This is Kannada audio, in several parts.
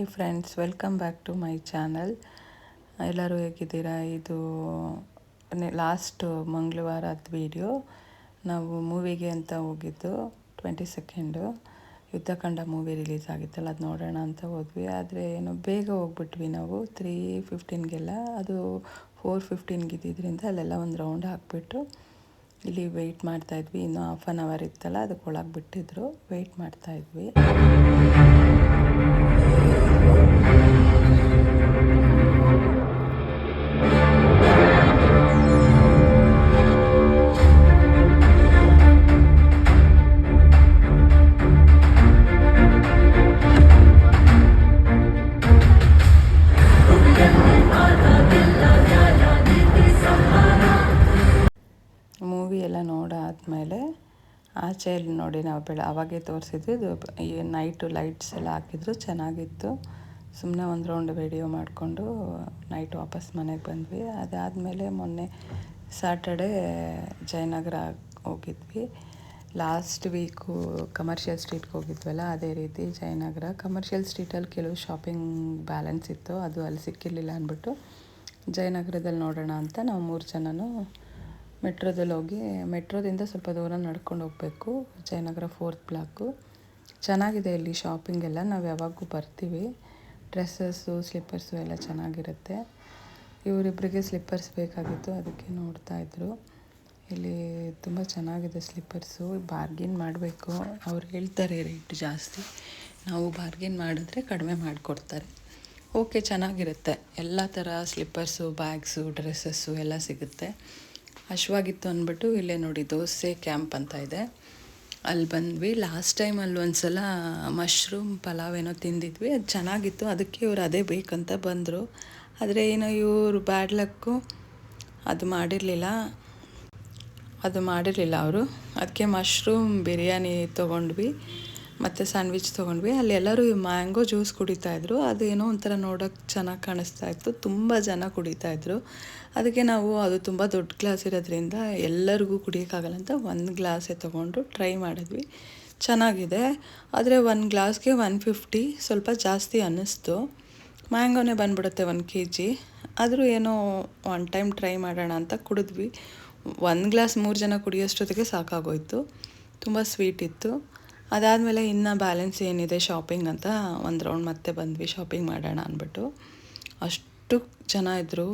Hi friends welcome back to my channel ಎಲ್ಲರೂ ಹೇಗಿದ್ದೀರಾ? ಇದು ಲಾಸ್ಟ್ ಮಂಗಳವಾರದ ವಿಡಿಯೋ ನಾವು ಮೂವಿಗೆ ಅಂತ ಹೋಗಿದ್ದು twenty second Yuddhakanda movie release ಆಗಿತ್ತಲ್ಲ, ಅದು ನೋಡೋಣ ಅಂತ ಹೋದ್ವಿ. ಆದರೆ ಏನು, ಬೇಗ ಹೋಗ್ಬಿಟ್ವಿ ನಾವು. ತ್ರೀ ಫಿಫ್ಟೀನ್ಗೆಲ್ಲ ಅದು ಫೋರ್ ಫಿಫ್ಟೀನ್ಗೆ ಇದ್ದಿದ್ದರಿಂದ ಅಲ್ಲೆಲ್ಲ ಒಂದು ರೌಂಡ್ ಹಾಕ್ಬಿಟ್ಟು ಇಲ್ಲಿ ವೆಯ್ಟ್ ಮಾಡ್ತಾಯಿದ್ವಿ ಇನ್ನೂ ಹಾಫ್ ಆನ್ ಅವರ್ ಇತ್ತಲ್ಲ ಅದಕ್ಕೆ ಒಳಗೆ ಬಿಟ್ಟಿದ್ರು ವೆಯ್ಟ್ ಮಾಡ್ತಾಯಿದ್ವಿ ನೋಡಾದ್ಮೇಲೆ ಆಚೆಯಲ್ಲಿ ನೋಡಿ ನಾವು ಬೆಳ, ಅವಾಗೆ ತೋರಿಸಿದ್ವಿ ಇದು ಈ ನೈಟು ಲೈಟ್ಸ್ ಎಲ್ಲ ಹಾಕಿದ್ರು ಚೆನ್ನಾಗಿತ್ತು. ಸುಮ್ಮನೆ ಒಂದು ರೌಂಡ್ ವಿಡಿಯೋ ಮಾಡಿಕೊಂಡು ನೈಟ್ ವಾಪಸ್ ಮನೆಗೆ ಬಂದ್ವಿ. ಅದಾದಮೇಲೆ ಮೊನ್ನೆ ಸ್ಯಾಟರ್ಡೇ ಜಯನಗರ ಹೋಗಿದ್ವಿ. ಲಾಸ್ಟ್ ವೀಕು ಕಮರ್ಷಿಯಲ್ ಸ್ಟ್ರೀಟ್ಗೆ ಹೋಗಿದ್ವಲ್ಲ, ಅದೇ ರೀತಿ ಜಯನಗರ. ಕಮರ್ಷಿಯಲ್ ಸ್ಟ್ರೀಟಲ್ಲಿ ಕೆಲವು ಶಾಪಿಂಗ್ ಬ್ಯಾಲೆನ್ಸ್ ಇತ್ತು, ಅದು ಅಲ್ಲಿ ಸಿಕ್ಕಿರಲಿಲ್ಲ ಅಂದ್ಬಿಟ್ಟು ಜಯನಗರದಲ್ಲಿ ನೋಡೋಣ ಅಂತ ನಾವು ಮೂರು ಜನನೂ ಮೆಟ್ರೋದಲ್ಲಿ ಹೋಗಿ, ಮೆಟ್ರೋದಿಂದ ಸ್ವಲ್ಪ ದೂರ ನಡ್ಕೊಂಡು ಹೋಗಬೇಕು. ಜಯನಗರ ಫೋರ್ತ್ ಬ್ಲಾಕು ಚೆನ್ನಾಗಿದೆ ಇಲ್ಲಿ ಶಾಪಿಂಗ್ ಎಲ್ಲ. ನಾವು ಯಾವಾಗೂ ಬರ್ತೀವಿ. ಡ್ರೆಸ್ಸಸ್ಸು ಸ್ಲಿಪ್ಪರ್ಸು ಎಲ್ಲ ಚೆನ್ನಾಗಿರುತ್ತೆ. ಇವರಿಬ್ಬರಿಗೆ ಸ್ಲಿಪ್ಪರ್ಸ್ ಬೇಕಾಗಿತ್ತು. ಅದಕ್ಕೆ ನೋಡ್ತಾಯಿದ್ರು ಇಲ್ಲಿ ತುಂಬ ಚೆನ್ನಾಗಿದೆ ಸ್ಲಿಪ್ಪರ್ಸು ಬಾರ್ಗಿನ್ ಮಾಡಬೇಕು. ಅವ್ರು ಹೇಳ್ತಾರೆ ರೇಟ್ ಜಾಸ್ತಿ. ನಾವು ಬಾರ್ಗಿನ್ ಮಾಡಿದ್ರೆ ಕಡಿಮೆ ಮಾಡಿಕೊಡ್ತಾರೆ. ಓಕೆ ಚೆನ್ನಾಗಿರುತ್ತೆ. ಎಲ್ಲ ಥರ ಸ್ಲಿಪ್ಪರ್ಸು ಬ್ಯಾಗ್ಸು ಡ್ರೆಸ್ಸಸ್ಸು ಎಲ್ಲ ಸಿಗುತ್ತೆ. ಹಶ್ವಾಗಿತ್ತು ಅಂದ್ಬಿಟ್ಟು ಇಲ್ಲೇ ನೋಡಿ ದೋಸೆ ಕ್ಯಾಂಪ್ ಅಂತ ಇದೆ. ಅಲ್ಲಿ ಬಂದ್ವಿ. ಲಾಸ್ಟ್ ಟೈಮ್ ಅಲ್ಲಿ ಒಂದು ಸಲ ಮಶ್ರೂಮ್ ಪಲಾವ್ ಏನೋ ತಿಂದಿದ್ವಿ. ಅದು ಚೆನ್ನಾಗಿತ್ತು. ಅದಕ್ಕೆ ಇವರು ಅದೇ ಬೇಕಂತ ಬಂದರು. ಆದರೆ ಏನೋ ಇವರು ಬ್ಯಾಡ್ ಲಕ್ಕು ಅದು ಮಾಡಿರಲಿಲ್ಲ. ಅದು ಮಾಡಿರಲಿಲ್ಲ ಅವರು. ಅದಕ್ಕೆ ಮಶ್ರೂಮ್ ಬಿರಿಯಾನಿ ತೊಗೊಂಡ್ವಿ. ಮತ್ತು ಸ್ಯಾಂಡ್ವಿಚ್ ತೊಗೊಂಡ್ವಿ. ಅಲ್ಲಿ ಎಲ್ಲರೂ ಈ ಮ್ಯಾಂಗೋ ಜ್ಯೂಸ್ ಕುಡಿತಾಯಿದ್ರು ಅದು ಏನೋ ಒಂಥರ ನೋಡೋಕ್ಕೆ ಚೆನ್ನಾಗಿ ಕಾಣಿಸ್ತಾ ಇತ್ತು. ತುಂಬ ಜನ ಕುಡಿತಾಯಿದ್ರು ಅದಕ್ಕೆ ನಾವು ಅದು ತುಂಬ ದೊಡ್ಡ ಗ್ಲಾಸ್ ಇರೋದ್ರಿಂದ ಎಲ್ಲರಿಗೂ ಕುಡಿಯೋಕ್ಕಾಗಲ್ಲ ಅಂತ ಒಂದು ಗ್ಲಾಸೇ ತೊಗೊಂಡು ಟ್ರೈ ಮಾಡಿದ್ವಿ. ಚೆನ್ನಾಗಿದೆ. ಆದರೆ ಒಂದು ಗ್ಲಾಸ್ಗೆ ಒನ್ ಫಿಫ್ಟಿ ಸ್ವಲ್ಪ ಜಾಸ್ತಿ ಅನ್ನಿಸ್ತು. ಮ್ಯಾಂಗೋನೇ ಬಂದ್ಬಿಡುತ್ತೆ ಒಂದು ಕೆ ಜಿ ಆದರೂ ಏನೋ ಒನ್ ಟೈಮ್ ಟ್ರೈ ಮಾಡೋಣ ಅಂತ ಕುಡಿದ್ವಿ. ಒಂದು ಗ್ಲಾಸ್ ಮೂರು ಜನ ಕುಡಿಯೋಷ್ಟೊತ್ತಿಗೆ ಸಾಕಾಗೋಯ್ತು. ತುಂಬ ಸ್ವೀಟ್ ಇತ್ತು. ಅದಾದಮೇಲೆ ಇನ್ನು ಬ್ಯಾಲೆನ್ಸ್ ಏನಿದೆ ಶಾಪಿಂಗ್ ಅಂತ ಒಂದು ರೌಂಡ್ ಮತ್ತೆ ಬಂದ್ವಿ ಶಾಪಿಂಗ್ ಮಾಡೋಣ ಅಂದ್ಬಿಟ್ಟು. ಅಷ್ಟು ಜನ ಇದ್ದರು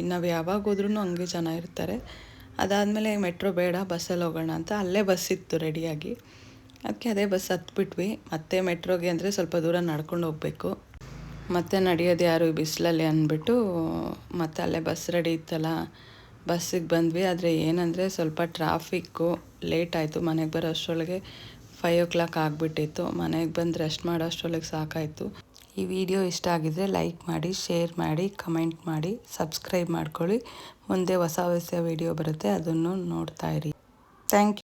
ಇನ್ನು ಯಾವಾಗ ಹೋದ್ರೂ ಹಂಗೆ ಜನ ಇರ್ತಾರೆ. ಅದಾದಮೇಲೆ ಮೆಟ್ರೋ ಬೇಡ ಬಸ್ಸಲ್ಲಿ ಹೋಗೋಣ ಅಂತ ಅಲ್ಲೇ ಬಸ್ ಇತ್ತು ರೆಡಿಯಾಗಿ ಅದಕ್ಕೆ ಅದೇ ಬಸ್ ಹತ್ಬಿಟ್ವಿ. ಮತ್ತೆ ಮೆಟ್ರೋಗೆ ಅಂದರೆ ಸ್ವಲ್ಪ ದೂರ ನಡ್ಕೊಂಡು ಹೋಗಬೇಕು. ಮತ್ತೆ ನಡೆಯೋದು ಯಾರು ಬಿಸಿಲಲ್ಲಿ ಅಂದ್ಬಿಟ್ಟು ಮತ್ತೆ ಅಲ್ಲೇ ಬಸ್ ರೆಡಿ ಇತ್ತಲ್ಲ ಬಸ್ಸಿಗೆ ಬಂದ್ವಿ. ಆದರೆ ಏನಂದರೆ ಸ್ವಲ್ಪ ಟ್ರಾಫಿಕ್ಕು ಲೇಟ್ ಆಯಿತು. ಮನೆಗೆ ಬರೋ ಅಷ್ಟರೊಳಗೆ ಫೈವ್ ಓ ಕ್ಲಾಕ್ ಆಗಿಬಿಟ್ಟಿತ್ತು. ಮನೆಗೆ ಬಂದು ರೆಸ್ಟ್ ಮಾಡೋ ಸಾಕಾಯಿತು. ಈ ವಿಡಿಯೋ ಇಷ್ಟ ಆಗಿದ್ರೆ ಲೈಕ್ ಮಾಡಿ ಶೇರ್ ಮಾಡಿ ಕಮೆಂಟ್ ಮಾಡಿ ಸಬ್ಸ್ಕ್ರೈಬ್ ಮಾಡ್ಕೊಳ್ಳಿ. ಮುಂದೆ ಹೊಸ ಹೊಸ ವಿಡಿಯೋ ಬರುತ್ತೆ, ಅದನ್ನು ನೋಡ್ತಾ ಇರಿ. Thank you